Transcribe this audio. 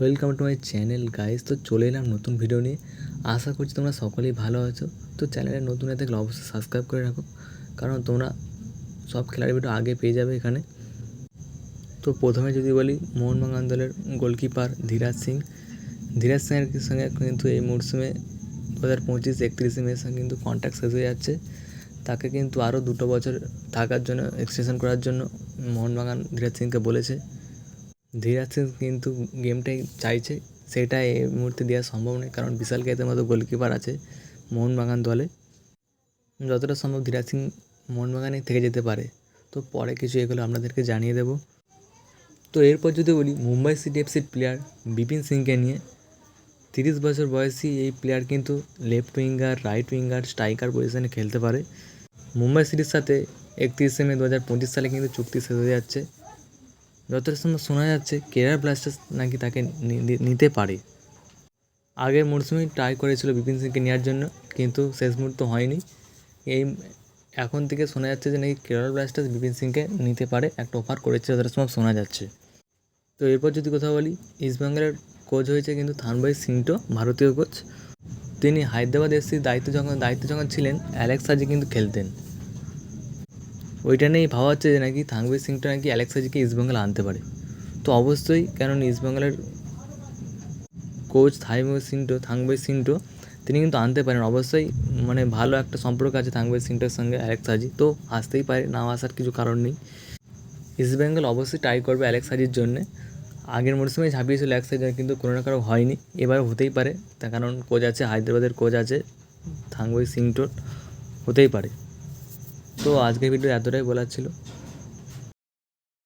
Welcome to my channel guys তো চলে এলাম নতুন ভিডিও নিয়ে। আশা করছি তোমরা সকলেই ভালো আছো। তো চ্যানেলে নতুন হয়ে থাকলে অবশ্যই সাবস্ক্রাইব করে রাখো। কারণ তোমরা সব খেলার ভিডিও আগে পেয়ে যাবে এখানে। তো প্রথমে যদি বলি, মোহনবাগান দলের গোলকিপার ধীরাজ সিং। ধীরাজ সিংয়ের সঙ্গে কিন্তু এই মরশুমে দু হাজার পঁচিশ একত্রিশে মের সঙ্গে কিন্তু কন্ট্যাক্ট শেষ হয়ে যাচ্ছে। তাকে কিন্তু আরও দুটো বছর থাকার জন্য এক্সটেনশন করার জন্য মোহনবাগান ধীরাজ সিংকে বলেছে। ধীরাজ সিং কিন্তু গেমটাই চাইছে সেটা এই মুহূর্তে দেওয়া সম্ভব নয়। কারণ বিশাল কেতের মতো গোলকিপার আছে মোহনবাগান দলে। যতটা সম্ভব ধীরাজ সিং মোহনবাগানে থেকে যেতে পারে। তো পরে কিছু এগুলো আপনাদেরকে জানিয়ে দেবো। তো এরপর যদি বলি, মুম্বাই সিটি এফসির প্লেয়ার বিপিন সিংকে নিয়ে, তিরিশ বছর বয়সী এই প্লেয়ার কিন্তু left winger, right winger, striker পজিশনে খেলতে পারে। মুম্বাই সিটির সাথে একত্রিশে মে দু হাজার পঁচিশ সালে কিন্তু চুক্তি শেষ হয়ে যাচ্ছে। যতটা সম্ভব শোনা যাচ্ছে কেরার ব্লাস্টার্স নাকি তাকে নিতে পারে। আগের মরশুমেই ট্রাই করেছিল বিপিন সিংকে নেওয়ার জন্য, কিন্তু শেষ মুহূর্ত হয়নি। এই, এখন থেকে শোনা যাচ্ছে যে নাকি কেরল ব্লাস্টার্স বিপিন সিংকে নিতে পারে, একটা অফার করেছে যতটা সম্ভব শোনা যাচ্ছে। তো এরপর যদি কথা বলি ইস্টবেঙ্গলের কোচ হয়েছে কিন্তু থানবাই সিংটো ভারতীয় কোচ তিনি হায়দ্রাবাদ এফসির দায়িত্ব যখন দায়িত্ব যখন ছিলেন অ্যালেক্স সাজি কিন্তু খেলতেন। ওইটা নিয়েই ভাবা হচ্ছে যে নাকি থাংবাই সিংটা নাকি অ্যালেক্স সাজিকে ইস্টবেঙ্গল আনতে পারে। তো অবশ্যই কারণ ইস্টবেঙ্গলের কোচ থাইমো সিংটো থাংবাই সিংটো, তিনি কিন্তু আনতে পারেন। অবশ্যই মানে ভালো একটা সম্পর্ক আছে থাংবাই সিংটোর সঙ্গে অ্যালেক্সাজি তো আসতেই পারে নাও আসার কিছু কারণ নেই। ইস্টবেঙ্গল অবশ্যই ট্রাই করবে অ্যালেক্সাজির জন্যে। আগের মরশুমে ঝাঁপিয়েছিল সাজির কিন্তু কোনো না কারও হয়নি। এবার হতেই পারে। তার কারণ কোচ আছে, হায়দ্রাবাদের কোচ আছে থাংবাই সিংটোর। হতেই পারে। তো আজকের ভিডিও এতটাই বলার ছিল।